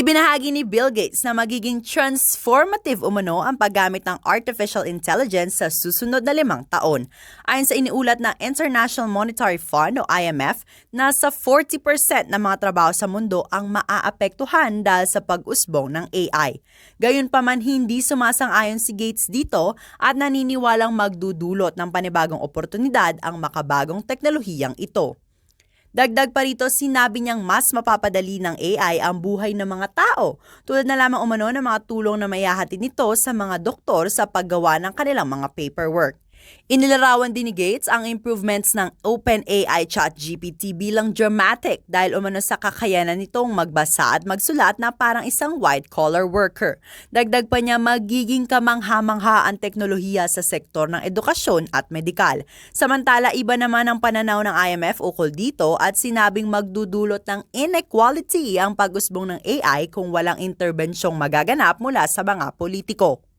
Ibinahagi ni Bill Gates na magiging transformative umano ang paggamit ng artificial intelligence sa susunod na limang taon. Ayon sa iniulat ng International Monetary Fund o IMF, nasa 40% ng mga trabaho sa mundo ang maaapektuhan dahil sa pag-usbong ng AI. Gayunpaman hindi sumasang-ayon si Gates dito at naniniwalang magdudulot ng panibagong oportunidad ang makabagong teknolohiyang ito. Dagdag pa rito, sinabi niyang mas mapapadali ng AI ang buhay ng mga tao, tulad na lamang umano ng mga tulong na mayahati nito sa mga doktor sa paggawa ng kanilang mga paperwork. Inilarawan din ni Gates ang improvements ng OpenAI ChatGPT bilang dramatic dahil umano sa kakayanan nitong magbasa at magsulat na parang isang white-collar worker. Dagdag pa niya magiging kamangha-mangha ang teknolohiya sa sektor ng edukasyon at medikal. Samantala, iba naman ang pananaw ng IMF ukol dito at sinabing magdudulot ng inequality ang pag-usbong ng AI kung walang interbensyong magaganap mula sa mga politiko.